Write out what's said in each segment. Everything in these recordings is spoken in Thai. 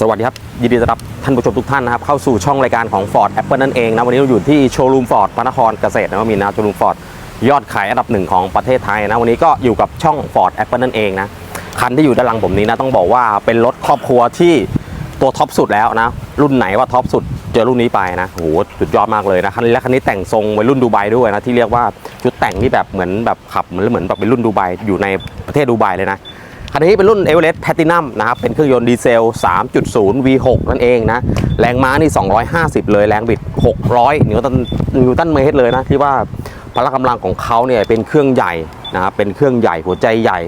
สวัสดีครับ ยินดีต้อนรับท่านผู้ชมทุกท่านนะครับ เข้าสู่ช่องรายการของ Ford Apple นั่นเองนะ วันนี้เราอยู่ที่โชว์รูม Ford พระนครเกษตรนะมีนะโชว์รูม Ford ยอดขายอันดับหนึ่งของประเทศไทยนะ วันนี้ก็อยู่กับช่อง Ford Apple นั่นเองนะ คันที่อยู่ด้านหลังผมนี้นะ ต้องบอกว่าเป็นรถครอบครัวที่ตัวท็อปสุดแล้วนะ รุ่นไหนว่าท็อปสุดเจอรุ่นนี้ไปนะโหสุดยอดมากเลยนะคันนี้และคันนี้แต่งทรงวัยรุ่นดูไบด้วยนะที่เรียกว่าชุดแต่งที่แบบเหมือนแบบขับเหมือนเหมือนแบบเป็นรุ่นดูไบอยู่ในประเทศดูไบเลยนะ คันนี้เป็นรุ่น e v e r e s t Platinum นะครับ เป็นเครื่องยนต์ดีเซล 3.0 V6 นั่นเองนะ แรงม้านี่ 250 เลย แรงบิด 600 นิวตัน นิวตันเมตรเลยนะ ที่ว่าพละกำลังของเขาเนี่ยเป็นเครื่องใหญ่นะครับ เป็นเครื่องใหญ่ หัวใจใหญ่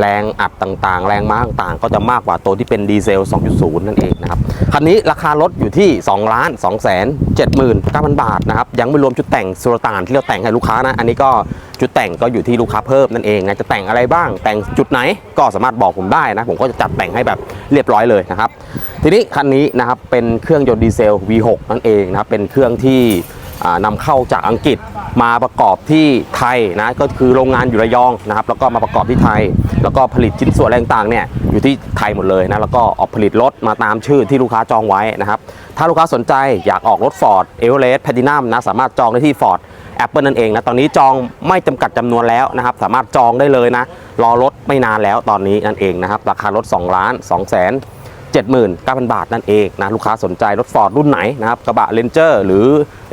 แรงอัดต่างๆ แรงม้าต่างๆ ก็จะมากกว่าตัวที่เป็นดีเซล 2.0 นั่นเองนะครับ คันนี้ราคารถอยู่ที่2ล้าน2แสน79,000 บาทนะครับ ยังไม่รวมชุดแต่งสุลต่านที่เราแต่งให้ลูกค้านะ อันนี้ก็จุดแต่งก็อยู่ที่ลูกค้าเพิ่มนั่นเองนะจะแต่งอะไรบ้างแต่งจุดไหนก็สามารถบอกผมได้นะ ผมก็จะจัดแต่งให้แบบเรียบร้อยเลยนะครับ ทีนี้คันนี้นะครับเป็นเครื่องยนต์ดีเซล V6 นั่นเองนะครับเป็นเครื่องที่ อ่านำเข้าจากอังกฤษมาประกอบที่ไทยนะก็คือโรงงานอยู่ระยองนะครับแล้วก็มาประกอบที่ไทย แล้วก็ผลิตชิ้นส่วนอะไรต่างๆเนี่ยอยู่ที่ไทยหมดเลยนะแล้วก็ออกผลิตรถมาตามชื่อที่ลูกค้าจองไว้นะครับถ้าลูกค้าสนใจอยากออกรถ Ford e v e r e s t Platinum นะสามารถจองได้ที่ Ford Apple นั่นเองนะตอนนี้จองไม่จำกัดจำนวนแล้วนะครับสามารถจองได้เลยนะรอรถไม่นานแล้วตอนนี้นั่นเองนะครับราคารถ 2 ล้าน2แสน 79,000 บาทนั่นเองนะลูกค้าสนใจรถ Ford รุ่นไหนนะครับกระบะ Ranger หรือ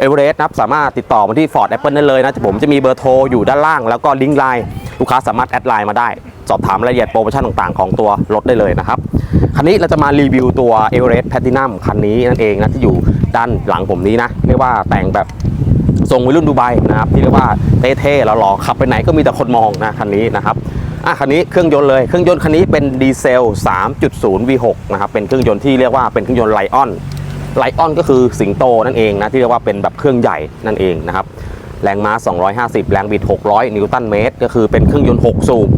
e v e r e s t นะครับสามารถติดต่อมาที่ Ford Apple ได้เลยนะผมจะมีเบอร์โทรอยู่ด้านล่างแล้วก็ลิงก์ไลน์ลูกค้าสามารถแอดไลน์มาได้ สอบถามรายละเอียดโปรโมชั่นต่างๆ ของตัวรถได้เลยนะครับคันนี้เราจะมารีวิวตัว e v e r e s t Platinum คันนี้นั่นเองนะที่อยู่ด้านหลังผมนี้นะเรียกว่าแต่งแบบทรงวัยรุ่นดูไบนะครับที่เรียกว่าเท่ๆหล่อๆขับไปไหนก็มีแต่คนมองนะคันนี้นะครับ อะคันนี้เครื่องยนต์เลยเครื่องยนต์คันนี้เป็นดีเซล 3.0 V6 นะครับเป็นเครื่องยนต์ที่เรียกว่าเป็นเครื่องยนต์ไลออนไลออนก็คือสิงโตนั่นเองนะที่เรียกว่าเป็นแบบเครื่องใหญ่นั่นเองนะครับแรงม้า 250 แรงบิด 600 นิวตันเมตร ก็คือเป็นเครื่องยนต์ 6 สูบ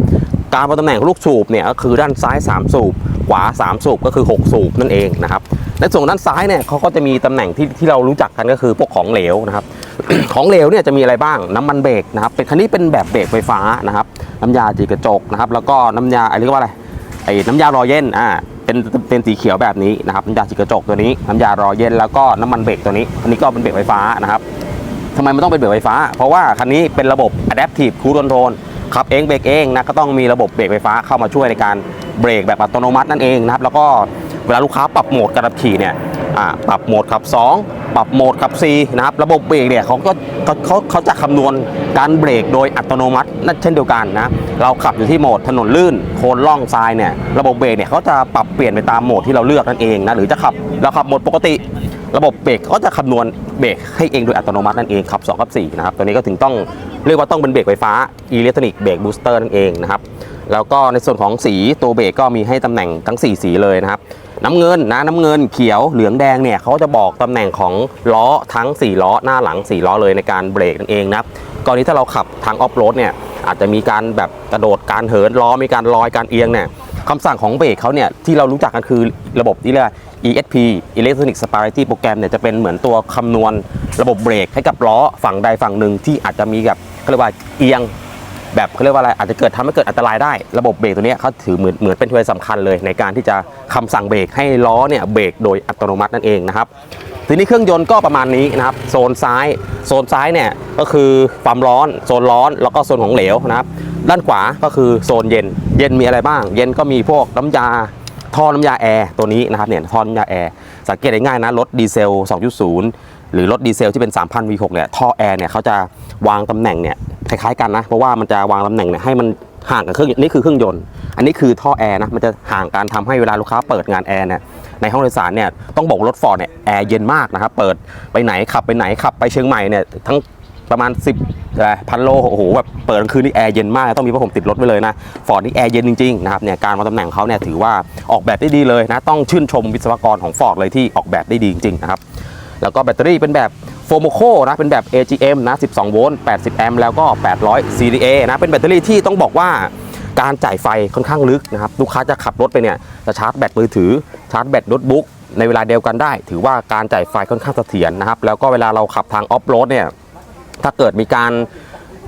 การวางตำแหน่งลูกสูบเนี่ยก็คือด้านซ้าย 3 สูบ ขวา 3 สูบก็คือ 6 สูบนั่นเองนะครับ ในส่วนด้านซ้ายเนี่ยเขาก็จะมีตำแหน่งที่ที่เรารู้จักกันก็คือพวกของเหลวนะครับ ของเหลวเนี่ยจะมีอะไรบ้างน้ำมันเบรกนะครับเป็นคันนี้เป็นแบบเบรกไฟฟ้านะครับ น้ำยาจีกระจกนะครับ แล้วก็น้ำยาอะไรเรียกว่าอะไรไอ้น้ำยารอเย็นอ่าเป็นเป็นสีเขียวแบบนี้นะครับน้ำยาจีกระจกตัวนี้น้ำยารอเย็นแล้วก็น้ำมันเบรกตัวนี้ อันนี้ก็เป็นเบรกไฟฟ้านะครับทำไมมันต้องเป็นเบรกไฟฟ้า เพราะว่าคันนี้เป็นระบบ Adaptive Cruise Control ขับเองเบรกเองนะก็ต้องมีระบบเบรกไฟฟ้าเข้ามาช่วยในการเบรกแบบอัตโนมัตินั่นเองนะครับ แล้วก็ เวลาลูกค้าปรับโหมดการขับขี่เนี่ยปรับโหมดขับ 2 ปรับโหมดขับ 4 นะครับ ระบบเบรกเนี่ยเขาก็เขาเขาเขาจะคำนวณการเบรกโดยอัตโนมัตินั่นเช่นเดียวกันนะ เราขับอยู่ที่โหมดถนนลื่นโคลนล่องทรายเนี่ยระบบเบรกเนี่ยเขาจะปรับเปลี่ยนไปตามโหมดที่เราเลือกนั่นเองนะหรือจะขับเราขับโหมดปกติ ระบบเบรกก็จะคำนวณเบรกให้เองโดยอัตโนมัตินั่นเองขับ2กับ4นะครับตัวนี้ก็ถึงต้องเรียกว่าต้องเป็นเบรกไฟฟ้าอิเล็กทรอนิกส์เบรกบูสเตอร์นั่นเองนะครับแล้วก็ในส่วนของสีตัวเบรกก็มีให้ตำแหน่งทั้ง 4 สีเลยนะครับ น้ำเงินนะน้ำเงินเขียวเหลืองแดงเนี่ยเขาจะบอกตำแหน่งของล้อทั้ง 4 ล้อหน้าหลัง 4 ล้อเลยในการเบรกนั่นเองนะกรณีถ้าเราขับทางออฟโรดเนี่ยอาจจะมีการแบบกระโดดการเหินล้อมีการลอยการเอียงเนี่ยคำสั่งของเบรกเขาเนี่ยที่เรารู้จักกันคือระบบที่เรียก ESP Electronic Stability Program เนี่ยจะเป็นเหมือนตัวคำนวณระบบเบรกให้กับล้อฝั่งใดฝั่งหนึ่งที่อาจจะมีแบบเรียกว่าเอียง แบบเขาเรียกว่าอะไรอาจจะเกิดทำให้เกิดอันตรายได้ ระบบเบรกตัวนี้เขาถือเหมือนเหมือนเป็นตัวสำคัญเลยในการที่จะคำสั่งเบรกให้ล้อเนี่ยเบรกโดยอัตโนมัตินั่นเองนะครับทีนี้เครื่องยนต์ก็ประมาณนี้นะครับโซนซ้ายโซนซ้ายเนี่ยก็คือความร้อนโซนร้อนแล้วก็โซนของเหลวนะครับด้านขวาก็คือโซนเย็น เย็นมีอะไรบ้าง เย็นก็มีพวกน้ำยาท่อน้ำยาแอร์ตัวนี้นะครับเนี่ยท่อน้ำยาแอร์สังเกตได้ง่ายนะรถดีเซล 2.0 หรือรถดีเซลที่เป็น 3,000 V6 เนี่ยท่อแอร์เนี่ยเขาจะวางตำแหน่งเนี่ย คล้ายๆกันนะ เพราะว่ามันจะวางตำแหน่งเนี่ยให้มันห่างกับเครื่องนี่คือเครื่องยนต์ อันนี้คือท่อแอร์นะ มันจะห่างการทำให้เวลาลูกค้าเปิดงานแอร์เนี่ย ในห้องโดยสารเนี่ย ต้องบอกรถฟอร์ดเนี่ยแอร์เย็นมากนะครับ เปิดไปไหนขับไปไหนขับไปเชียงใหม่เนี่ยทั้งประมาณ 10อะไรพันโล โอ้โหแบบเปิดกลางคืนนี่แอร์เย็นมาก ต้องมีผ้าห่มติดรถไปเลยนะ ฟอร์ดนี่แอร์เย็นจริงๆนะครับเนี่ยการวางตำแหน่งเขาเนี่ยถือว่าออกแบบได้ดีเลยนะ ต้องชื่นชมวิศวกรของฟอร์ดเลยที่ออกแบบได้ดีจริงๆนะครับ แล้วก็แบตเตอรี่เป็นแบบ โฟโมโคนะเป็นแบบ AGM นะ 12 โวลต์ 80 แอมป์แล้วก็ 800 CDA นะ เป็นแบตเตอรี่ที่ต้องบอกว่าการจ่ายไฟค่อนข้างลึกนะครับ ลูกค้าจะขับรถไปเนี่ยจะชาร์จแบตมือถือ ชาร์จแบตโน้ตบุ๊กในเวลาเดียวกันได้ ถือว่าการจ่ายไฟค่อนข้างเสถียรนะครับ แล้วก็เวลาเราขับทางออฟโรดเนี่ย ถ้าเกิดมีการ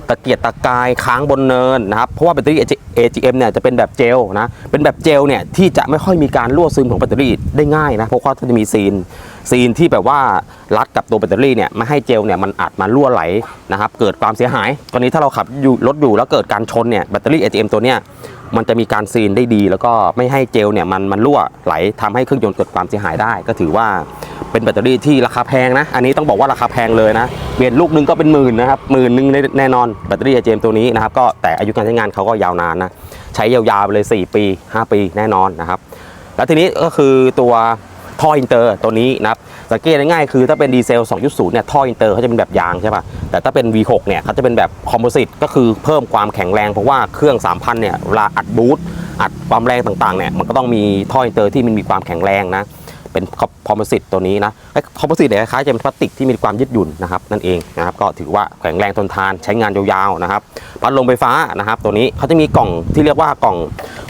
ตะเกียกตะกายค้างบนเนินนะครับ เพราะว่าแบตเตอรี่ AGM เนี่ยจะเป็นแบบเจลนะ เป็นแบบเจลเนี่ยที่จะไม่ค่อยมีการรั่วซึมของแบตเตอรี่ได้ง่ายนะ เพราะว่าจะมีซีนซีนที่แบบว่ารัดกับตัวแบตเตอรี่เนี่ยไม่ให้เจลเนี่ยมันอัดมารั่วไหลนะครับ เกิดความเสียหาย ตอนนี้ถ้าเราขับอยู่รถอยู่แล้วเกิดการชนเนี่ยแบตเตอรี่ AGM ตัวเนี้ย มันจะมีการซีนได้ดี แล้วก็ไม่ให้เจลเนี่ยมันมันรั่วไหลทำให้เครื่องยนต์เกิดความเสียหายได้ ก็ถือว่าเป็นแบตเตอรี่ที่ราคาแพงนะ อันนี้ต้องบอกว่าราคาแพงเลยนะเปลี่ยนลูกนึงก็เป็นหมื่นนะครับหมื่นนึงแน่นอนแบตเตอรี่ AGM ตัวนี้นะครับก็แต่อายุการใช้งานเขาก็ยาวนานนะใช้ยาวๆไปเลย 4 ปี 5 ปีแน่นอนนะครับแล้วทีนี้ก็คือตัวท่ออินเตอร์ตัวนี้นะครับ สังเกตง่ายๆคือถ้าเป็นดีเซล 2.0 เนี่ยท่ออินเตอร์เขาจะเป็นแบบยางใช่ป่ะแต่ถ้าเป็น V6 เนี่ยเขาจะเป็นแบบคอมโพสิตก็คือเพิ่มความแข็งแรงเพราะว่าเครื่อง 3,000 เนี่ยเวลาอัดบูทอัดความแรงต่างๆเนี่ยมันก็ต้องมีท่ออินเตอร์ที่มันมีความแข็งแรงนะเป็นคอมโพสิตตัวนี้นะคอมโพสิตเนี่ยคล้ายๆจะเป็นพลาสติกที่มีความยืดหยุ่นนะครับนั่นเองนะครับก็ถือว่าแข็งแรงทนทานใช้งานยาวๆนะครับพัดลมไฟฟ้านะครับตัวนี้เขาจะมีกล่องที่เรียกว่ากล่อง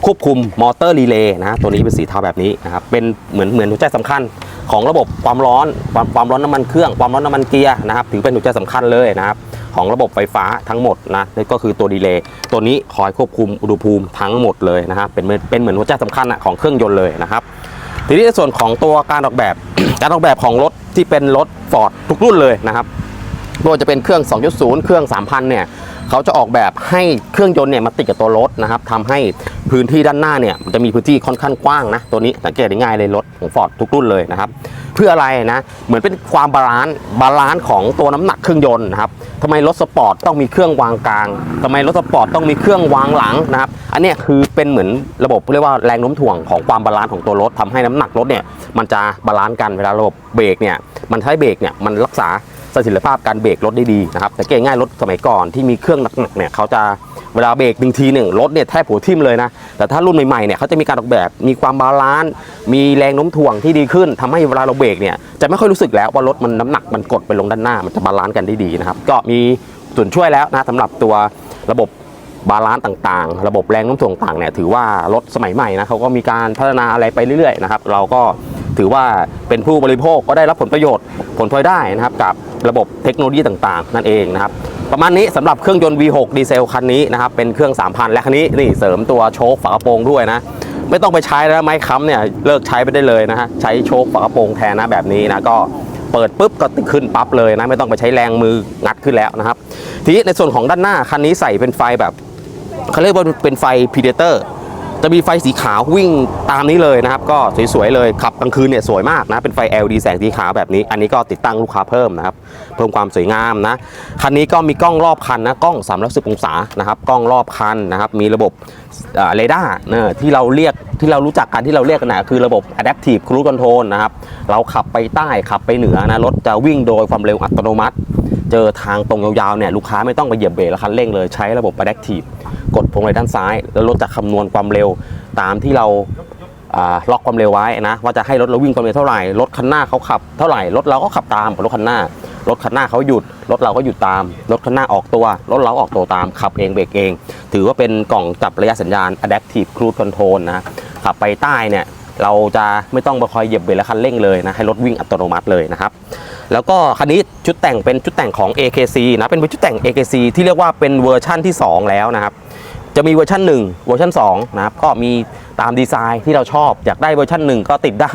ควบคุมมอเตอร์รีเลย์นะตัวนี้เป็นสีเทาแบบนี้นะครับเป็นเหมือนเหมือนหัวใจสำคัญ ของระบบความร้อนความความร้อนน้ำมันเครื่องความร้อนน้ำมันเกียร์นะครับถือเป็นหัวใจสำคัญเลยนะครับของระบบไฟฟ้าทั้งหมดนะนี่ก็คือตัวดีเลย์ตัวนี้คอยควบคุมอุณหภูมิทั้งหมดเลยนะครับเป็นเป็นเหมือนหัวใจสำคัญอะของเครื่องยนต์เลยนะครับทีนี้ในส่วนของตัวการออกแบบ การออกแบบของรถที่เป็นรถฟอร์ดทุกรุ่นเลยนะครับไม่ว่าจะเป็นเครื่อง 2.0 เครื่อง 3,000 เนี่ย เขาจะออกแบบให้เครื่องยนต์เนี่ยมาติดกับตัวรถนะครับทำให้พื้นที่ด้านหน้าเนี่ยมันจะมีพื้นที่ค่อนข้างกว้างนะตัวนี้สังเกตได้ง่ายเลยรถของฟอร์ดทุกรุ่นเลยนะครับเพื่ออะไรนะเหมือนเป็นความบาลานซ์บาลานซ์ของตัวน้ำหนักเครื่องยนต์นะครับทำไมรถสปอร์ตต้องมีเครื่องวางกลางทำไมรถสปอร์ตต้องมีเครื่องวางหลังนะครับอันนี้คือเป็นเหมือนระบบเรียกว่าแรงโน้มถ่วงของความบาลานซ์ของตัวรถทำให้น้ำหนักรถเนี่ยมันจะบาลานซ์กันเวลาระบบเบรกเนี่ยมันใช้เบรกเนี่ยมันรักษา สถิตภาพการเบรกรถได้ดีนะครับแต่เก่ง่ายรถสมัยก่อนที่มีเครื่องหนักๆเนี่ยเขาจะเวลาเบรกหนึ่งทีหนึ่งรถเนี่ยแทบหัวทิ่มเลยนะแต่ถ้ารุ่นใหม่ๆเนี่ยเขาจะมีการออกแบบมีความบาลานซ์มีแรงโน้มถ่วงที่ดีขึ้นทำให้เวลาเราเบรกเนี่ยจะไม่ค่อยรู้สึกแล้วว่ารถมันน้ำหนักมันกดไปลงด้านหน้ามันจะบาลานซ์กันได้ดีนะครับก็มีส่วนช่วยแล้วนะสำหรับตัวระบบบาลานซ์ต่างๆ ระบบแรงโน้มถ่วงต่างเนี่ยถือว่ารถสมัยใหม่นะเขาก็มีการพัฒนาอะไรไปเรื่อยๆนะครับเราก็ถือว่าเป็นผู้บริโภคก็ได้รับผลประโยชน์ผลพลอยได้นะครับกับ ระบบเทคโนโลยีต่างๆ นั่นเองนะครับประมาณนี้สำหรับเครื่องยนต์ V6 ดีเซลคันนี้นะครับเป็นเครื่อง 3,000 และคันนี้นี่เสริมตัวโชคฝากระโปรงด้วยนะไม่ต้องไปใช้แล้วไม้ค้ำเนี่ยเลิกใช้ไปได้เลยนะฮะใช้โชคฝากระโปรงแทนนะแบบนี้นะก็เปิดปุ๊บก็ติดขึ้นปั๊บเลยนะไม่ต้องไปใช้แรงมืองัดขึ้นแล้วนะครับทีนี้ในส่วนของด้านหน้าคันนี้ใส่เป็นไฟแบบเขาเรียกว่าเป็นไฟ Predator จะมีไฟสีขาววิ่งตามนี้เลยนะครับ ก็สวยๆเลยขับกลางคืนเนี่ยสวยมากนะ เป็นไฟ LED แสงสีขาวแบบนี้ อันนี้ก็ติดตั้งลูกค้าเพิ่มนะครับ เพิ่มความสวยงามนะ คันนี้ก็มีกล้องรอบคันนะ กล้อง360องศานะครับ กล้องรอบคันนะครับ มีระบบเรดาร์เนอะที่เราเรียกที่เรารู้จักกันที่เราเรียกกันนะคือระบบ Adaptive Cruise Control นะครับ เราขับไปใต้ขับไปเหนือนะรถจะวิ่งโดยความเร็วอัตโนมัติ เจอทางตรงยาวๆเนี่ยลูกค้าไม่ต้องไปเหยียบเบรกและคันเร่งเลยใช้ระบบ Adaptive กดพวงมาลัยด้านซ้าย แล้วรถจะคำนวณความเร็วตามที่เราล็อกความเร็วไว้นะว่าจะให้รถเราวิ่งความเร็วเท่าไหร่รถคันหน้าเขาขับเท่าไหร่รถเราก็ขับตามรถคันหน้ารถคันหน้าเขาหยุดรถเราก็หยุดตาม รถคันหน้าออกตัว รถเราออกตัวตามขับเองเบรกเอง ถือว่าเป็นกล่องจับระยะสัญญาณ Adaptive Cruise Control นะขับไปใต้เนี่ย เราจะไม่ต้องไปคอยเหยียบเบรกและคันเร่งเลยนะให้รถวิ่งอัตโนมัติเลยนะครับแล้วก็คันนี้ชุดแต่งเป็นชุดแต่งของ AKC นะเป็นชุดแต่ง AKC ที่เรียกว่าเป็นเวอร์ชั่นที่ 2 แล้วนะครับจะมีเวอร์ชัน1เวอร์ชัน2นะครับก็มีตามดีไซน์ที่เราชอบอยากได้เวอร์ชัน1 ก็ติดได้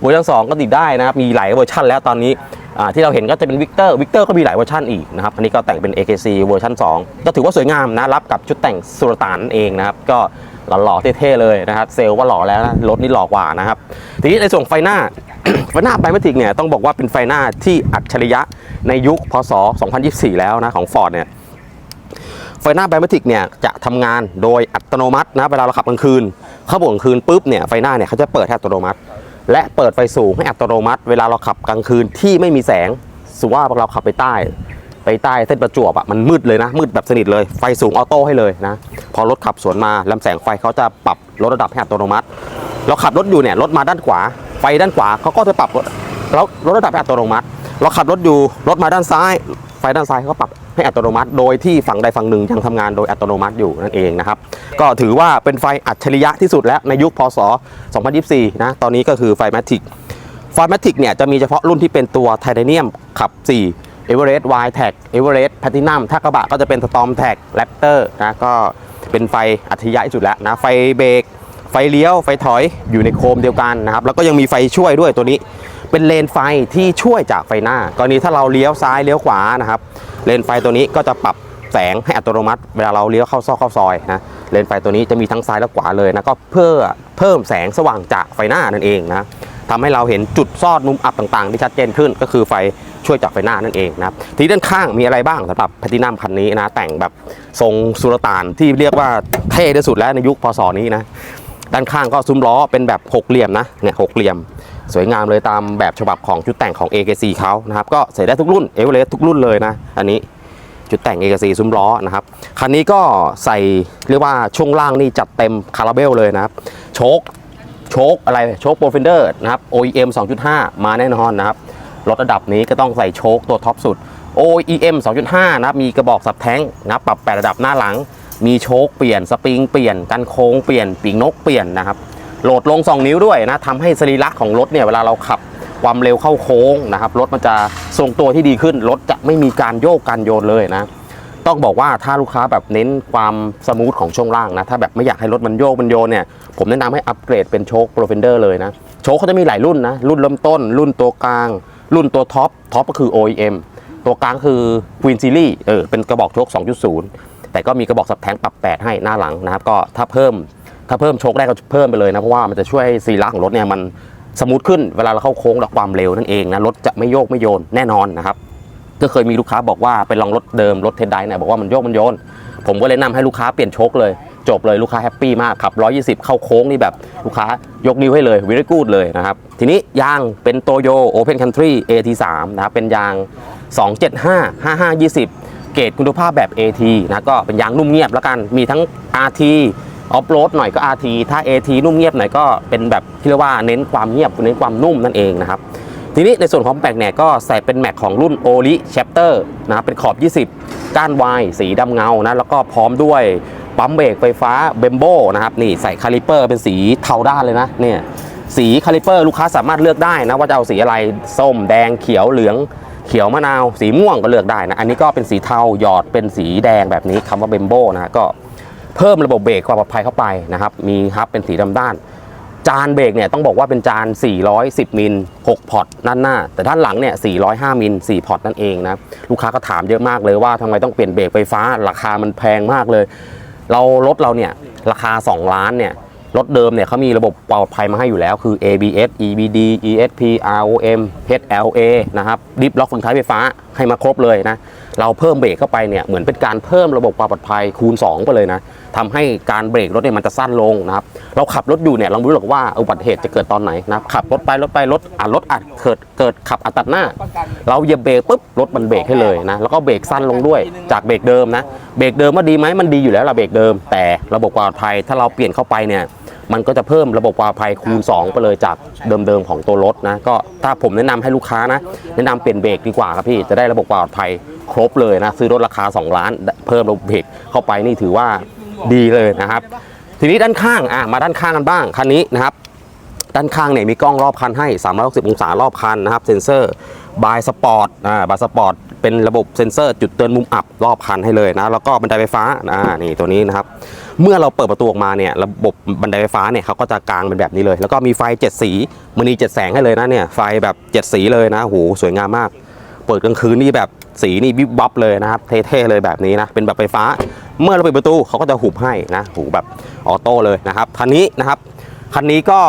เวอร์ชัน2 ก็ติดได้นะครับมีหลายเวอร์ชันแล้วตอนนี้ที่เราเห็นก็จะเป็นวิกเตอร์วิกเตอร์ก็มีหลายเวอร์ชันอีกนะครับอันนี้ก็แต่งเป็น AKC เวอร์ชัน2 ก็ถือว่าสวยงามนะรับกับชุดแต่งสุลต่านนั่นเองนะครับก็ หล่อๆเท่ๆเลยนะครับเซลล์ว่าหล่อแล้วนะรถนี่หล่อกว่านะครับทีนี้ในส่วนไฟหน้าไฟหน้าไบเมติกเนี่ยต้องบอกว่าเป็นไฟหน้าที่อัจฉริยะในยุคพศ 2024 แล้วนะของ Ford เนี่ยไฟหน้าไบโอติกเนี่ยจะทำงานโดยอัตโนมัตินะเวลาเราขับกลางคืนเข้าบกลางคืนปุ๊บเนี่ยไฟหน้าเนี่ยเขาจะเปิดให้อัตโนมัติ และเปิดไฟสูงให้อัตโนมัติ เวลาเราขับกลางคืนที่ไม่มีแสงสมมุติว่าเราขับไปใต้ ไปใต้เส้นประจวบอะมันมืดเลยนะ มืดแบบสนิทเลยไฟสูงออโต้ให้เลยนะ พอรถขับสวนมาลำแสงไฟเขาจะปรับลดระดับให้อัตโนมัติ เราขับรถอยู่เนี่ยรถมาด้านขวา ไฟด้านขวาเขาก็จะปรับแล้วลดระดับให้อัตโนมัติ เราขับรถอยู่รถมาด้านซ้าย ไฟด้านซ้ายเขาก็ปรับให้อัตโนมัติ โดยที่ฝั่งใดฝั่งหนึ่งยังทำงานโดยอัตโนมัติอยู่นั่นเองนะครับก็ถือว่าเป็นไฟอัจฉริยะที่สุดแล้วในยุคพศ 2024 นะตอนนี้ก็คือไฟแมทริกไฟแมทริกเนี่ยจะมีเฉพาะรุ่นที่เป็นตัวไทเทเนียมขับ 4 Everest Y Tag Everest Platinum ถ้ากระบะก็จะเป็น Storm Tag Raptor นะก็เป็นไฟอัจฉริยะที่สุดแล้วนะ ไฟเบรกไฟเลี้ยว ไฟถอยอยู่ในโคมเดียวกันนะครับ แล้วก็ยังมีไฟช่วยด้วยตัวนี้ เป็นเลนไฟที่ช่วยจากไฟหน้ากรณีถ้าเราเลี้ยวซ้ายเลี้ยวขวานะครับ เลนไฟตัวนี้ก็จะปรับแสงให้อัตโนมัติ เวลาเราเลี้ยวเข้าซอกเข้าซอยนะเลนไฟตัวนี้จะมีทั้งซ้ายและขวาเลยนะก็เพื่อเพิ่มแสงสว่างจากไฟหน้านั่นเองนะ ทำให้เราเห็นจุดซ่อนมุมอับต่างๆที่ชัดเจนขึ้น ก็คือไฟช่วยจากไฟหน้านั่นเองนะครับทีด้านข้างมีอะไรบ้างสำหรับแพทินัมคันนี้นะแต่งแบบทรงสุลต่านที่เรียกว่าเท่ที่สุดแล้วในยุคพศนี้นะด้านข้างก็ซุ้มล้อเป็นแบบหกเหลี่ยมนะเนี่ยหกเหลี่ยม สวยงามเลยตามแบบฉบับของชุดแต่งของ AKC เขานะครับก็ใส่ได้ทุกรุ่นเอเวอเรสทุกรุ่นเลยนะอันนี้ชุดแต่ง AKC ซุ้มล้อนะครับคันนี้ก็ใส่เรียกว่าช่วงล่างนี่จัดเต็มคาราเบลเลยนะครับโชค โชคอะไรโชคโปรเฟนเดอร์นะครับ OEM 2.5 มาแน่นอนนะครับรถระดับนี้ก็ต้องใส่โชคตัวท็อปสุด OEM 2.5 นะครับมีกระบอกสับแท้งนะครับปรับแปดระดับหน้าหลัง มีโชคเปลี่ยนสปริงเปลี่ยนกันโค้งเปลี่ยนปีกนกเปลี่ยนนะครับโหลดลง 2 นิ้วด้วยนะทำให้สรีระของรถเนี่ยเวลาเราขับความเร็วเข้าโค้งนะครับรถมันจะทรงตัวที่ดีขึ้นรถจะไม่มีการโยกการโยนเลยนะ ต้องบอกว่าถ้าลูกค้าแบบเน้นความสมูทของช่วงล่างนะ ถ้าแบบไม่อยากให้รถมันโยกมันโยนเนี่ย ผมแนะนำให้อัปเกรดเป็นโชคโปรเฟนเดอร์เลยนะ โชคเขาจะมีหลายรุ่นนะ รุ่นเริ่มต้น รุ่นตัวกลาง รุ่นตัวท็อป ท็อปก็คือ OEM ตัวกลางคือ Queen Series เออ เป็นกระบอกโชค2.0 แต่ก็มีกระบอกสับแทงปรับ8ให้หน้าหลังนะครับ ก็ถ้าเพิ่ม ถ้าเพิ่มโชคได้ก็เพิ่มไปเลยนะ เพราะว่ามันจะช่วยให้ซีระของรถเนี่ยมันสมูทขึ้น เวลาเราเข้าโค้งและความเร็วนั่นเองนะ รถจะไม่โยกไม่โยนแน่นอนนะครับ ก็เคยมีลูกค้าบอกว่าไปลองรถเดิมรถเทนไดเนี่ยบอกว่ามันโยกมันโยน ผมก็เลยนะนำให้ลูกค้าเปลี่ยนโชคเลย จบเลยลูกค้าแฮปปี้มากขับ 120 เข้าโค้งนี่แบบลูกค้ายกนิ้วให้เลยวิริกูดเลยนะครับ ทีนี้ยางเป็นโตโย Open Country AT3 นะครับเป็นยาง 275 5520 เกรดคุณภาพแบบ AT นะก็เป็นยางนุ่มเงียบแล้วกันมีทั้ง RT ออฟโรดหน่อยก็ RT ถ้า AT นุ่มเงียบหน่อยก็เป็นแบบที่เรียกว่าเน้นความเงียบเน้นความนุ่มนั่นเองนะครับ ทีนี้ในส่วนของแม็กเนี่ยก็ใส่เป็นแม็กของรุ่น o l i Chapter นะเป็นขอบ 20 ก้านวายสีดำเงานะแล้วก็พร้อมด้วยปั๊มเบรกไฟฟ้าเบมโบนะครับนี่ใส่คาลิเปอร์เป็นสีเทาด้านเลยนะเนี่ยสีคาลิเปอร์ลูกค้าสามารถเลือกได้นะว่าจะเอาสีอะไรส้มแดงเขียวเหลืองเขียวมะนาว สีม่วงก็เลือกได้นะอันนี้ก็เป็นสีเทาหยอดเป็นสีแดงแบบนี้คำว่าเบมโบนะก็เพิ่มระบบเบรกความปลอดภัยเข้าไปนะครับมีครับเป็นสีดำด้าน จานเบรกเนี่ยต้องบอกว่าเป็นจาน 410 มิล 6 พอร์ตด้านหน้า แต่ด้านหลังเนี่ย 405 มิล 4 พอร์ตนั่นเองนะลูกค้าก็ถามเยอะมากเลยว่าทำไมต้องเปลี่ยนเบรกไฟฟ้าราคามันแพงมากเลย เรารถเราเนี่ยราคา 2 ล้านเนี่ยรถเดิมเนี่ยเขามีระบบปลอดภัยมาให้อยู่แล้วคือ ABS EBD ESP ROM HLA นะครับดิฟล็อกฝึกท้ายไฟฟ้าให้มาครบเลยนะ เราเพิ่มเบรกเข้าไปเนี่ยเหมือนเป็นการเพิ่มระบบความปลอดภัยคูณ 2 ไปเลยนะทำให้การเบรกรถเนี่ยมันจะสั้นลงนะครับเราขับรถอยู่เนี่ยเราไม่รู้หรอกว่าอุบัติเหตุจะเกิดตอนไหนนะขับรถไปรถไปรถอะรถอาจเกิดเกิดขับอัดตัดหน้า เราเหยียบเบรกปุ๊บรถมันเบรกให้เลยนะแล้วก็เบรกสั้นลงด้วยจากเบรกเดิมนะเบรกเดิมว่าดีไหมมันดีอยู่แล้วละเบรกเดิม แต่ระบบความปลอดภัยถ้าเราเปลี่ยนเข้าไปเนี่ย มันก็จะเพิ่มระบบความปลอดภัยคูณ 2 ไปเลยจากเดิมๆของตัวรถนะก็ถ้าผมแนะนำให้ลูกค้านะ แนะนำเปลี่ยนเบรกดีกว่าครับพี่จะได้ระบบความปลอดภัยครบเลยนะซื้อรถราคา 2 ล้าน เพิ่มระบบเบรกเข้าไปนี่ถือว่าดีเลยนะครับ ทีนี้ด้านข้างอะมาด้านข้างกันบ้างคันนี้นะครับด้านข้างเนี่ยมีกล้องรอบคันให้ 360 องศารอบคันนะครับ เซ็นเซอร์บายสปอร์ตอ่าบายสปอร์ตเป็นระบบเซ็นเซอร์จุดเตือนมุมอับรอบคันให้เลยนะ แล้วก็บันไดไฟฟ้าอ่านี่ตัวนี้นะครับ เมื่อเราเปิดประตูออกมาเนี่ยระบบบันไดไฟฟ้าเนี่ยเขาก็จะกางเป็นแบบนี้เลย แล้วก็มีไฟ 7 สีมันมี7แสงให้เลยนะเนี่ยไฟแบบ 7 สีเลยนะโหสวยงามมาก เปิดกลางคืนนี่แบบสีนี่วิบวับเลยนะครับเท่ๆเลยแบบนี้นะเป็นแบบไฟฟ้า เมื่อเราเปิดประตูเขาก็จะหุบให้นะหูแบบออโต้เลยนะครับคันนี้นะครับคันนี้ก็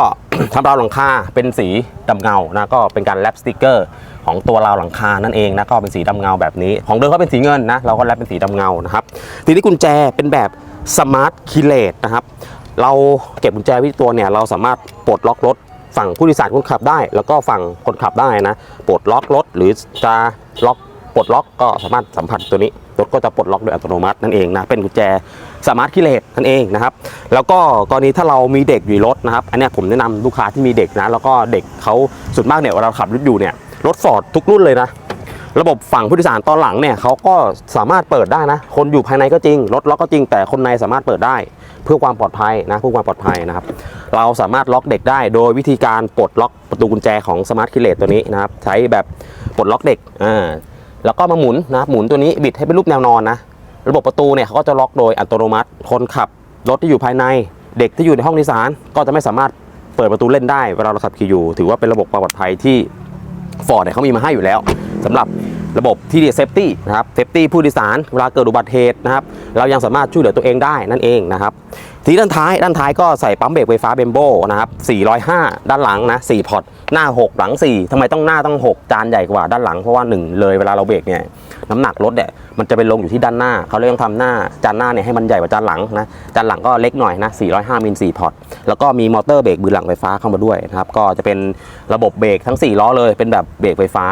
ทำราวหลังคาเป็นสีดำเงานะก็เป็นการแรปสติกเกอร์ของตัวราวหลังคานั่นเองนะก็เป็นสีดำเงาแบบนี้ ของเดิมเขาเป็นสีเงินนะเราก็แรปเป็นสีดำเงานะครับทีนี้กุญแจเป็นแบบ สมาร์ทคีเลตนะครับ เราเก็บกุญแจไว้ตัวเนี่ยเราสามารถปลดล็อกรถฝั่งผู้โดยสารคนขับได้ แล้วก็ฝั่งคนขับได้นะปลดล็อกรถหรือจะล็อกปลดล็อกก็สามารถสัมผัสตัวนี้รถก็จะปลดล็อกโดยอัตโนมัตินั่นเองนะเป็นกุญแจสมาร์ทคิเลตนั่นเองนะครับ แล้วก็กรณีถ้าเรามีเด็กอยู่รถนะครับ อันนี้ผมแนะนำลูกค้าที่มีเด็กนะแล้วก็เด็กเขาสุดมากเนี่ยเวลาเราขับรถอยู่เนี่ยรถฟอร์ดทุกรุ่นเลยนะ ระบบฝั่งผู้โดยสารตอนหลังเนี่ยเขาก็สามารถเปิดได้นะ คนอยู่ภายในก็จริง รถล็อกก็จริง แต่คนในสามารถเปิดได้ เพื่อความปลอดภัยนะเพื่อความปลอดภัยนะครับ เราสามารถล็อกเด็กได้ โดยวิธีการปลดล็อกประตูกุญแจของสมาร์ทคิเลตตัวนี้นะครับ ใช้แบบปลดล็อกเด็กอ่าแล้วก็มาหมุนนะหมุนตัวนี้บิดให้เป็นรูปแนวนอนนะ ระบบประตูเนี่ยเขาก็จะล็อกโดยอัตโนมัติ คนขับรถที่อยู่ภายใน เด็กที่อยู่ในห้องโดยสาร ก็จะไม่สามารถเปิดประตูเล่นได้เวลาเราขับขี่อยู่ ถือว่าเป็นระบบความปลอดภัยที่ฟอร์ดเนี่ยเขามีมาให้อยู่แล้ว สำหรับระบบที่เรียกเซฟตี้นะครับเซฟตี้ผู้โดยสารเวลาเกิดอุบัติเหตุนะครับเรายังสามารถช่วยเหลือตัวเองได้นั่นเองนะครับทีด้านท้ายด้านท้ายก็ใส่ปั๊มเบรกไฟฟ้าเบมโบนะครับ405 ด้านหลังนะ4พอร์ตหน้า 6 หลัง 4ทำไมต้องหน้าต้อง 6 จานใหญ่กว่าด้านหลังเพราะว่า 1 เลยเวลาเราเบรกเนี่ยน้ำหนักรถเนี่ยมันจะไปลงอยู่ที่ด้านหน้า เขาเลยต้องทำหน้าจานหน้าเนี่ยให้มันใหญ่กว่าจานหลังนะจานหลังก็เล็กหน่อยนะ 405 มิล 4 พอร์ต แล้วก็มีมอเตอร์เบรกมือหลังไฟฟ้าเข้ามาด้วยนะครับ ก็จะเป็นระบบเบรกทั้ง 4 ล้อเลยเป็นแบบเบรกไฟฟ้า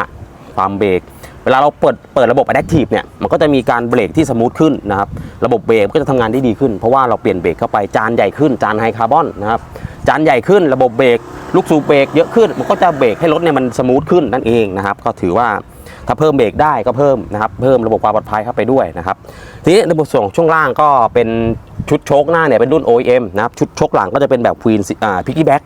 ความเบรกเวลาเราเปิดเปิดระบบ Adaptive เนี่ยมันก็จะมีการเบรกที่สมูทขึ้นนะครับระบบเบรกก็จะทำงานได้ดีขึ้น เพราะว่าเราเปลี่ยนเบรกเข้าไปจานใหญ่ขึ้นจานไฮคาร์บอนนะครับจานใหญ่ขึ้นระบบเบรกลูกสูบเบรกเยอะขึ้น มันก็จะเบรกให้รถเนี่ยมันสมูทขึ้นนั่นเองนะครับก็ถือว่าถ้าเพิ่มเบรกได้ก็เพิ่มนะครับเพิ่มระบบความปลอดภัยเข้าไปด้วยนะครับทีนี้ระบบส่วนของช่วงล่างก็เป็นชุดโชคหน้าเนี่ยเป็นรุ่น OEM นะครับชุดโชคหลังก็จะเป็นแบบควีนอ่าพิกกี้แบ็ก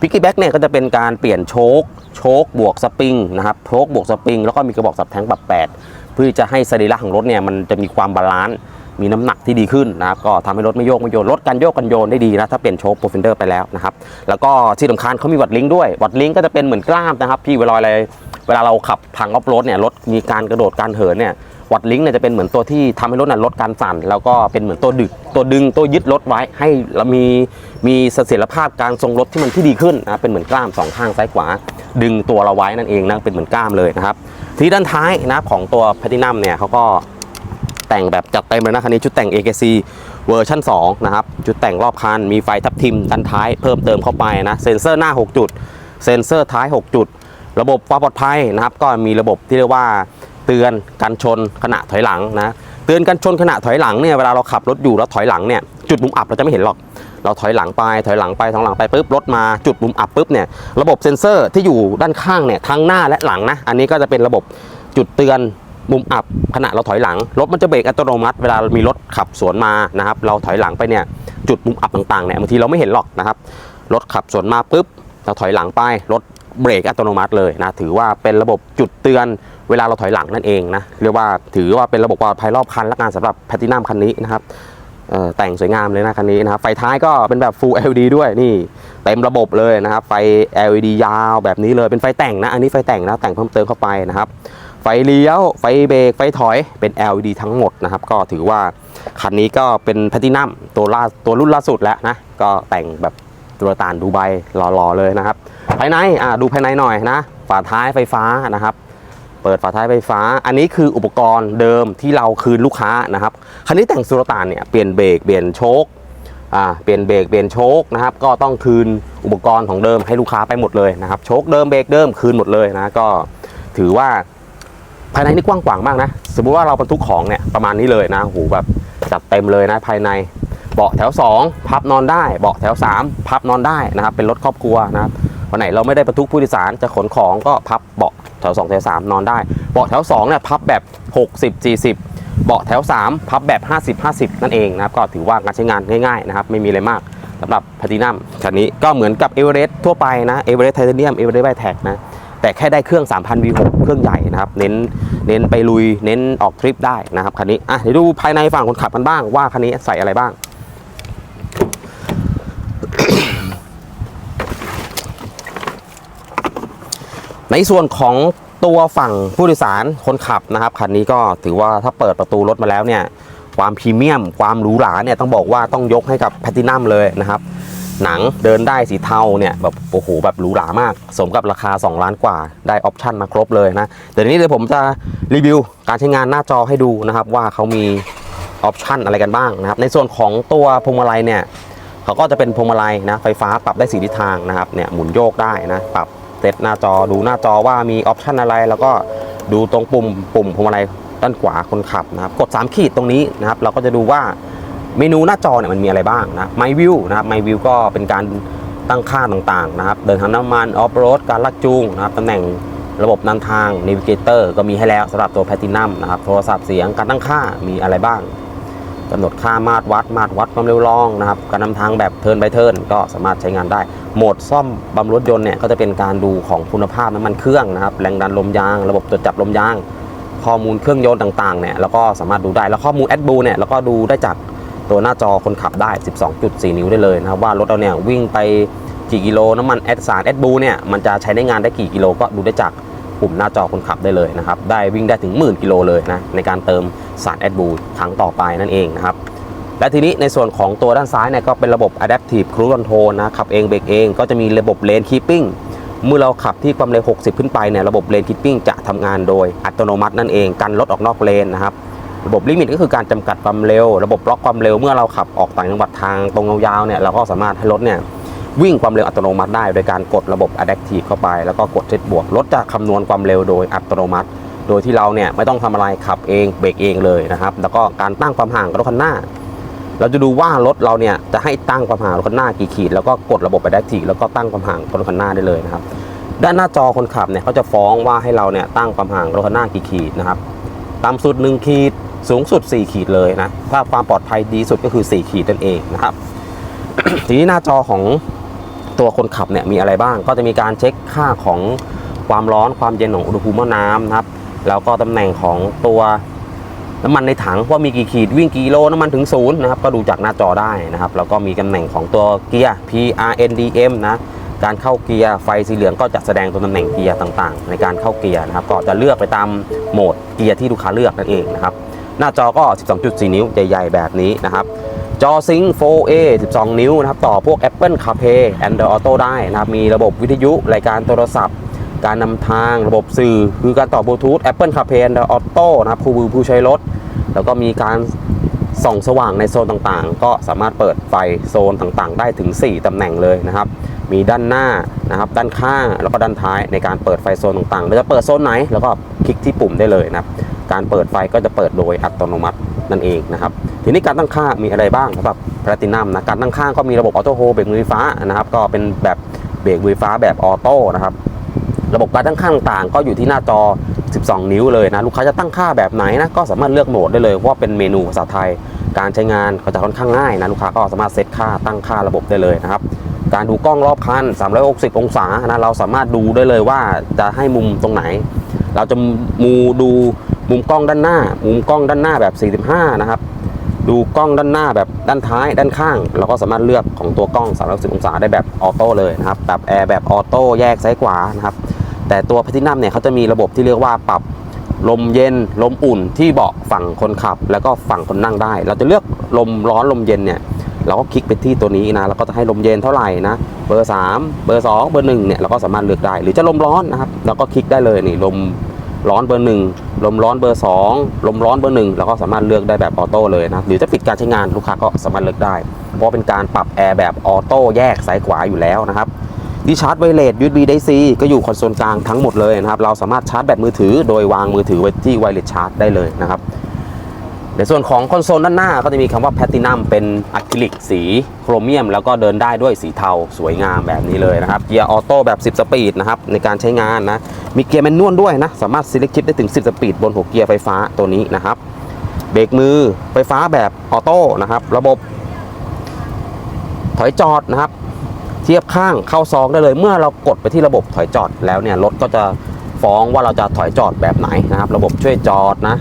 พิกกี้แบ็กเนี่ยก็จะเป็นการเปลี่ยนโชค โชคบวกสปริงนะครับโชคบวกสปริงแล้วก็มีกระบอกสับแทงปรับแปดเพื่อจะให้สรีระของรถเนี่ยมันจะมีความบาลานซ์มีน้ำหนักที่ดีขึ้นนะครับก็ทำให้รถไม่โยกไม่โยนลดการโยกกันโยนได้ดีนะถ้าเปลี่ยนโชคโปรฟินเดอร์ไปแล้วนะครับแล้วก็ที่สำคัญเขามีวัดลิงด้วย วัดลิงก็จะเป็นเหมือนกล้ามนะครับพี่เวลาอะไรเวลาเราขับทางออฟโรดเนี่ยรถมีการกระโดดการเหินเนี่ยวัดลิงก์เนี่ยจะเป็นเหมือนตัวที่ทำให้รถน่ะลดการสั่น แล้วก็เป็นเหมือนตัวดึกตัวดึงตัวยึดรถไว้ให้เรามี มีเสถียรภาพการทรงรถที่มันที่ดีขึ้นนะเป็นเหมือนกล้ามสองข้างซ้ายขวา ดึงตัวเราไว้นั่นเองนะเป็นเหมือนกล้ามเลยนะครับที่ด้านท้ายนะของตัวแพทินัมเนี่ยเขาก็แต่งแบบจัดเต็มเลยนะคันนี้ชุดแต่ง AKC เวอร์ชัน2นะครับชุดแต่งรอบคันมีไฟทับทิมด้านท้ายเพิ่มเติมเข้าไปนะเซ็นเซอร์หน้า 6 จุด เซ็นเซอร์ท้าย 6 จุด ระบบความปลอดภัยนะครับก็มีระบบที่เรียกว่าเตือนการชนขณะถอยหลังนะเตือนการชนขณะถอยหลังเนี่ยเวลาเราขับรถอยู่แล้วถอยหลังเนี่ยจุดมุมอับเราจะไม่เห็นหรอก เราถอยหลังไปถอยหลังไปถอยหลังไปปุ๊บรถมาจุดมุมอับปุ๊บเนี่ยระบบเซ็นเซอร์ที่อยู่ด้านข้างเนี่ยทั้งหน้าและหลังนะอันนี้ก็จะเป็นระบบจุดเตือนมุมอับขณะเราถอยหลังรถมันจะเบรกอัตโนมัติเวลามีรถขับสวนมานะครับเราถอยหลังไปเนี่ยจุดมุมอับต่างๆเนี่ยบางทีเราไม่เห็นหรอกนะครับรถขับสวนมาปุ๊บเราถอยหลังไปรถเบรกอัตโนมัติเลยนะถือว่าเป็นระบบจุดเตือนเวลาเราถอยหลังนั่นเองนะเรียกว่าถือว่าเป็นระบบปลอดภัยรอบคันและการสำหรับแพทินัมคันนี้นะครับ แต่งสวยงามเลยนะคันนี้นะครับไฟท้ายก็เป็นแบบ Full LED ด้วยนี่เต็มระบบเลยนะครับไฟ LED ยาวแบบนี้เลยเป็นไฟแต่งนะ อันนี้ไฟแต่งนะแต่งเพิ่มเติมเข้าไปนะครับ ไฟเลี้ยว ไฟเบรกไฟถอยเป็น LED ทั้งหมดนะครับ ก็ถือว่าคันนี้ก็เป็นแพทินัมตัวล่าตัวรุ่นล่าสุดแล้วนะ ก็แต่งแบบตัวตานดูไบหล่อๆเลยนะครับ ภายในอ่าดูภายในหน่อยนะ ฝาท้ายไฟฟ้านะครับ เปิดฝาท้ายไฟฟ้า อันนี้คืออุปกรณ์เดิมที่เราคืนลูกค้านะครับคันนี้แต่งสุรตานเนี่ยเปลี่ยนเบรกเปลี่ยนโชคอ่าเปลี่ยนเบรกเปลี่ยนโชคนะครับก็ต้องคืนอุปกรณ์ของเดิมให้ลูกค้าไปหมดเลยนะครับโชคเดิมเบรกเดิมคืนหมดเลยนะก็ถือว่าภายในนี่กว้างขวางมากนะ สมมุติว่าเราบรรทุกของเนี่ยประมาณนี้เลยนะโอ้โหแบบจัดเต็มเลยนะภายในเบาะแถว 2 พับนอนได้ เบาะแถว 3 พับนอนได้นะครับเป็นรถครอบครัวนะครับวันไหนเราไม่ได้บรรทุกผู้โดยสารจะขนของก็พับเบาะ แถว2แถว3นอนได้ เบาะแถว2เนี่ยพับแบบ 60 40 เบาะแถว 3 พับแบบ 50 50 นั่นเองนะครับก็ถือว่าการใช้งานง่ายๆนะครับไม่มีอะไรมากสำหรับพ a ตินัมคันนี้ก็เหมือนกับเอเวอเรสต์ทั่วไปนะเอเวอเรสต์ไทเทเนียมเอเวอเรสต์ไบแท็กนะแต่แค่ได้เครื่อง 3,000 V6 เครื่องใหญ่นะครับ เน้น เน้นไปลุย เน้นออกทริปได้นะครับคันนี้ อะ เดี๋ยวดูภายในฝั่งคนขับกันบ้างว่าคันนี้ใส่อะไรบ้าง ในส่วนของตัวฝั่งผู้โดยสารคนขับนะครับคันนี้ก็ถือว่าถ้าเปิดประตูรถมาแล้วเนี่ยความพรีเมียม ความหรูหราเนี่ยต้องบอกว่าต้องยกให้กับแพทินัมเลยนะครับ หนังเดินได้สีเทาเนี่ยแบบโอ้โหแบบหรูหรามาก สมกับราคา 2 ล้านกว่าได้ออปชันมาครบเลยนะเดี๋ยวนี้เดี๋ยวผมจะรีวิวการใช้งานหน้าจอให้ดูนะครับ ว่าเขามีออปชันอะไรกันบ้างนะครับ ในส่วนของตัวพวงมาลัยเนี่ยเขาก็จะเป็นพวงมาลัยนะไฟฟ้าปรับได้สีทิศทางนะครับเนี่ยหมุนโยกได้นะปรับ เซตหน้าจอดูหน้าจอว่ามีออปชันอะไร แล้วก็ดูตรงปุ่มปุ่มพวงมาลัยด้านขวาคนขับนะครับกด 3 ขีดตรงนี้นะครับ เราก็จะดูว่าเมนูหน้าจอเนี่ยมันมีอะไรบ้างนะ My View นะครับ My View ก็เป็นการตั้งค่าต่างๆนะครับ เดินทางน้ำมันออฟโรดการลากจูงนะครับตำแหน่งระบบนำทาง Navigator ก็มีให้แล้วสำหรับตัว Platinum นะครับโทรศัพท์เสียงการตั้งค่ามีอะไรบ้าง กำหนดค่ามาตรวัด มาตรวัดความเร็วลองนะครับการนำทางแบบเทิร์น by เทิร์นก็สามารถใช้งานได้ โหมดซ่อมบำรุงรถยนต์เนี่ยก็จะเป็นการดูของคุณภาพน้ำมันเครื่องนะครับแรงดันลมยาง ระบบตรวจจับลมยาง ข้อมูลเครื่องยนต์ต่างๆเนี่ยเราก็สามารถดูได้แล้วข้อมูลแอดบูเนี่ยเราก็ดูได้จากตัวหน้าจอคนขับได้ 12.4 นิ้วได้เลยนะครับว่ารถเราเนี่ยวิ่งไปกี่กิโลน้ำมันแอดสารแอดบูเนี่ยมันจะใช้ได้งานได้กี่กิโลก็ดูได้จาก ปุ่มหน้าจอคนขับได้เลยนะครับ ได้วิ่งได้ถึงหมื่นกิโลเลยนะในการเติมสารแอดบูครั้งต่อไปนั่นเองนะครับและทีนี้ในส่วนของตัวด้านซ้ายเนี่ยก็เป็นระบบ Adaptive Cruise Control นะขับเองเบรกเองก็จะมีระบบ Lane Keeping เมื่อเราขับที่ความเร็ว 60 ขึ้นไปเนี่ยระบบ Lane Keeping จะทำงานโดยอัตโนมัตินั่นเองกันรถออกนอกเลนนะครับระบบลิมิตก็คือการจำกัดความเร็ว ระบบล็อกความเร็วเมื่อเราขับออกต่างจังหวัดทางตรงยาวๆเนี่ยเราก็สามารถให้รถเนี่ย วิ่งความเร็วอัตโนมัติได้โดยการกดระบบ Adaptive เข้าไป แล้วก็กดเซตบวกรถจะคำนวณความเร็วโดยอัตโนมัติ โดยที่เราเนี่ยไม่ต้องทำอะไรขับเองเบรกเองเลยนะครับแล้วก็การตั้งความห่างกับรถคันหน้า เราจะดูว่ารถเราเนี่ยจะให้ตั้งความห่างรถคันหน้ากี่ขีดแล้วก็กดระบบ Adaptive แล้วก็ตั้งความห่างกับรถคันหน้าได้เลยนะครับด้านหน้าจอคนขับเนี่ยเขาจะฟ้องว่าให้เราเนี่ยตั้งความห่างรถคันหน้ากี่ขีดนะครับต่ำสุด 1 ขีดสูงสุด 4 ขีดเลยนะถ้าความปลอดภัยดีสุดก็คือ 4 ขีดนั่นเองนะครับทีนี้หน้าจอของ ตัวคนขับเนี่ยมีอะไรบ้าง ก็จะมีการเช็คค่าของความร้อนความเย็นของอุณหภูมิหม้อน้ำนะครับ แล้วก็ตำแหน่งของตัวน้ำมันในถังว่ามีกี่ขีดวิ่งกี่โลน้ำมันถึงศูนย์นะครับก็ดูจากหน้าจอได้นะครับ แล้วก็มีตำแหน่งของตัวเกียร์ PRNDM นะการเข้าเกียร์ไฟสีเหลืองก็จะแสดงตัวตำแหน่งเกียร์ต่างๆ ในการเข้าเกียร์นะครับ ก็จะเลือกไปตามโหมดเกียร์ที่ลูกค้าเลือกนั่นเองนะครับ หน้าจอก็ 12.4 นิ้วใหญ่ ๆ แบบนี้นะครับ จอซิงค์ 4A 12 นิ้วนะครับ ต่อพวก Apple CarPlay Android Auto ได้นะครับ มีระบบวิทยุ รายการโทรศัพท์ การนำทางระบบสื่อ คือการต่อบลูทูธ Apple CarPlay Android Auto นะครับผู้ผู้ใช้รถ แล้วก็มีการส่องสว่างในโซนต่างๆ ก็สามารถเปิดไฟโซนต่างๆ ได้ถึง 4 ตำแหน่งเลยนะครับ มีด้านหน้านะครับ ด้านข้างแล้วก็ด้านท้ายในการเปิดไฟโซนต่างๆเราจะเปิดโซนไหน แล้วก็คลิกที่ปุ่มได้เลยนะครับ การเปิดไฟก็จะเปิดโดยอัตโนมัติ นั่นเองนะครับทีนี้การตั้งค่ามีอะไรบ้างสำหรับแพลตินัมนะการตั้งค่าก็มีระบบออโต้โฮเบรกมือไฟฟ้านะครับก็เป็นแบบเบรกมือไฟฟ้าแบบออโต้นะครับระบบการตั้งค่าต่างๆ ก็อยู่ที่หน้าจอ 12 นิ้วเลยนะลูกค้าจะตั้งค่าแบบไหนนะก็สามารถเลือกโหมดได้เลยเพราะว่าเป็นเมนูภาษาไทย การใช้งานก็จะค่อนข้างง่ายนะลูกค้าก็สามารถเซตค่าตั้งค่าระบบได้เลยนะครับการดูกล้องรอบคัน 360 องศานะเราสามารถดูได้เลยว่าจะให้มุมตรงไหน เราจะมูดูมุมกล้องด้านหน้า มุมกล้องด้านหน้าแบบ 45 นะครับ ดูกล้องด้านหน้าแบบด้านท้ายด้านข้าง เราก็สามารถเลือกของตัวกล้อง360องศาได้แบบออโต้เลยนะครับแบบแอร์แบบออโต้แยกซ้ายขวานะครับ แต่ตัวพัทินัมเนี่ยเขาจะมีระบบที่เรียกว่าปรับลมเย็นลมอุ่นที่เบาะฝั่งคนขับ แล้วก็ฝั่งคนนั่งได้ เราจะเลือกลมร้อนลมเย็นเนี่ย เราก็คลิกไปที่ตัวนี้นะเราก็จะให้ลมเย็นเท่าไหร่นะ เบอร์ 3 เบอร์ 2 เบอร์1เนี่ยเราก็สามารถเลือกได้ หรือจะลมร้อนนะครับเราก็คลิกได้เลยนี่ลมร้อนเบอร์1ลมร้อนเบอร์ 2 ลมร้อนเบอร์1เราก็สามารถเลือกได้แบบออโต้เลยนะหรือจะปิดการใช้งานลูกค้าก็สามารถเลือกได้ เพราะเป็นการปรับแอร์แบบออโต้แยกซ้ายขวาอยู่แล้วนะครับดีชาร์จไวเลส USB Type C ก็อยู่คอนโซลกลางทั้งหมดเลยนะครับ เราสามารถชาร์จแบตมือถือ โดยวางมือถือไว้ที่ไวเลสชาร์จได้เลยนะครับ ในส่วนของคอนโซลด้านหน้าก็จะมีคำว่าแพตตินัมเป็นอะคริลิกสีโครเมียม แล้วก็เดินได้ด้วยสีเทาสวยงามแบบนี้เลยนะครับ เกียร์ออโต้แบบ 10 สปีดนะครับในการใช้งานนะ มีเกียร์แมนนวลด้วยนะ สามารถ select shift ได้ถึง 10 สปีดบนหัวเกียร์ไฟฟ้าตัวนี้นะครับ เบรกมือไฟฟ้าแบบออโต้นะครับ ระบบ ถอยจอดนะครับ เทียบข้างเข้าซองได้เลย เมื่อเรากดไปที่ระบบถอยจอดแล้วเนี่ยรถก็จะฟ้องว่าเราจะถอยจอดแบบไหนนะครับ ระบบช่วยจอดนะ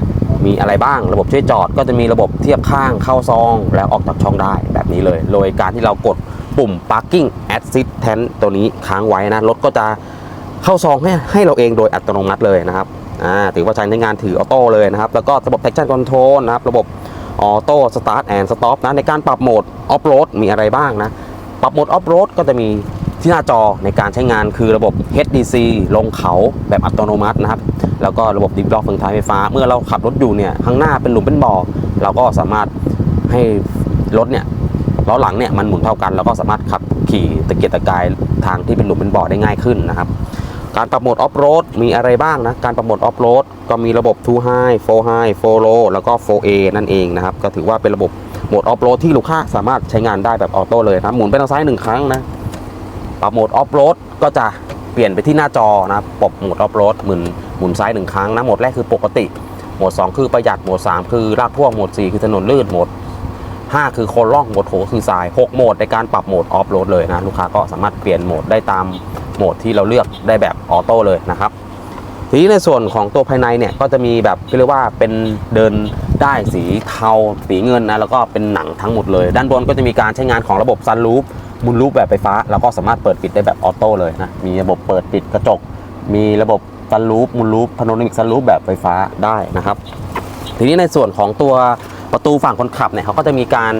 มีอะไรบ้างระบบช่วยจอดก็จะมีระบบเทียบข้างเข้าซอง แล้วออกจากช่องได้แบบนี้เลย โดยการที่เรากดปุ่ม parking assistant ตัวนี้ค้างไว้นะรถก็จะเข้าซองให้ให้เราเองโดยอัตโนมัติเลยนะครับอ่าถือว่าใช้ในงานถือออโต้เลยนะครับ แล้วก็ระบบ traction control นะครับ ระบบออโต้สตาร์ทแอนด์สต็อปนะในการปรับโหมดออฟโรดมีอะไรบ้างนะ ปรับโหมดออฟโรดก็จะมีที่หน้าจอในการใช้งานคือระบบ HDC ลงเขาแบบอัตโนมัตินะครับ แล้วก็ระบบดิฟล็อกเฟืองท้ายไฟฟ้า เมื่อเราขับรถอยู่เนี่ยข้างหน้าเป็นหลุมเป็นบ่อ เราก็สามารถให้รถเนี่ยล้อหลังเนี่ยมันหมุนเท่ากัน แล้วก็สามารถขับขี่ตะเกียกตะกายทางที่เป็นหลุมเป็นบ่อได้ง่ายขึ้นนะครับ การปรับโหมดออฟโรดมีอะไรบ้างนะ การปรับโหมดออฟโรดก็มีระบบ2 High 4 High 4 Low แล้วก็ 4A นั่นเองนะครับ ก็ถือว่าเป็นระบบโหมดออฟโรดที่ลูกค้าสามารถใช้งานได้แบบออโต้เลยนะหมุนไปทางซ้ายหนึ่งครั้งนะปรับโหมดออฟโรดก็จะเปลี่ยนไปที่หน้าจอนะปรับโหมดออฟโรดหมุน หมุนซ้ายหนึ่งครั้งนะโหมดแรกคือปกติ โหมด 2 คือประหยัดโหมด 3 คือลากพ่วงโหมด 4 คือถนนลื่นโหมด 5 คือโคนล่องโหมดโถคือทราย 6 โหมดในการปรับโหมดออฟโรดเลยนะ ลูกค้าก็สามารถเปลี่ยนโหมดได้ตามโหมดที่เราเลือกได้แบบออโต้เลยนะครับทีนี้ในส่วนของตัวภายในเนี่ยก็จะมีแบบเรียกว่าเป็นเดินได้สีเทาสีเงินนะแล้วก็เป็นหนังทั้งหมดเลย ด้านบนก็จะมีการใช้งานของระบบซันรูฟมุนรูฟแบบไฟฟ้า แล้วก็สามารถเปิดปิดได้แบบออโต้เลยนะมีระบบเปิดปิดกระจก มีระบบ ซันรูฟมุนรูฟพาโนรามิกซันรูฟแบบไฟฟ้าได้นะครับ ทีนี้ในส่วนของตัวประตูฝั่งคนขับเนี่ยเขาก็จะมีการ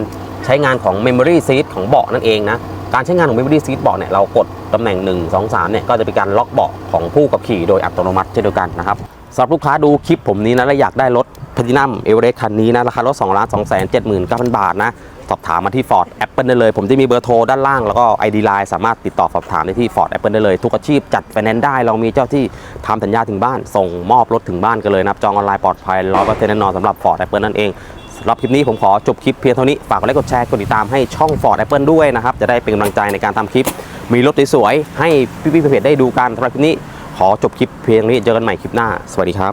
ใช้งานของ Memory Seat ของเบาะนั่นเองนะการใช้งานของ Memory Seat เบาะเนี่ยเรากดตำแหน่ง 1 2 3เนี่ยก็จะเป็นการล็อกเบาะของผู้ขับขี่โดยอัตโนมัติเช่นเดียวกันนะครับสำหรับลูกค้าดูคลิปผมนี้นะและอยากได้รถพ a ตินัมเอเวอเรสต์คันนี้นะราคารถ2ล้าน2 7 9 0 0 0 บาทนะ อบถามมาที่ Ford Apple ได้เลย ผมจะมีเบอร์โทรด้านล่างแล้วก็ ID Line สามารถติดต่อสอบถามได้ที่ Ford Apple ได้เลย ทุกอาชีพจัดไฟแนนซ์ได้ เรามีเจ้าที่ทำสัญญาถึงบ้าน ส่งมอบรถถึงบ้านกันเลยนะครับจองออนไลน์ปลอดภัยร้อยเปอร์เซ็นต์แน่นอนสำหรับ Ford Apple นั่นเองสำหรับคลิปนี้ผมขอจบคลิปเพียงเท่านี้ฝากกดไลค์กดแชร์กดติดตามให้ช่อง Ford Apple ด้วยนะครับจะได้เป็นกำลังใจในการทำคลิป มีรถสวยๆให้พี่ๆเพจได้ดูกันสำหรับคลิปนี้ ขอจบคลิปเพียงนี้เจอกันใหม่คลิปหน้า สวัสดีครับ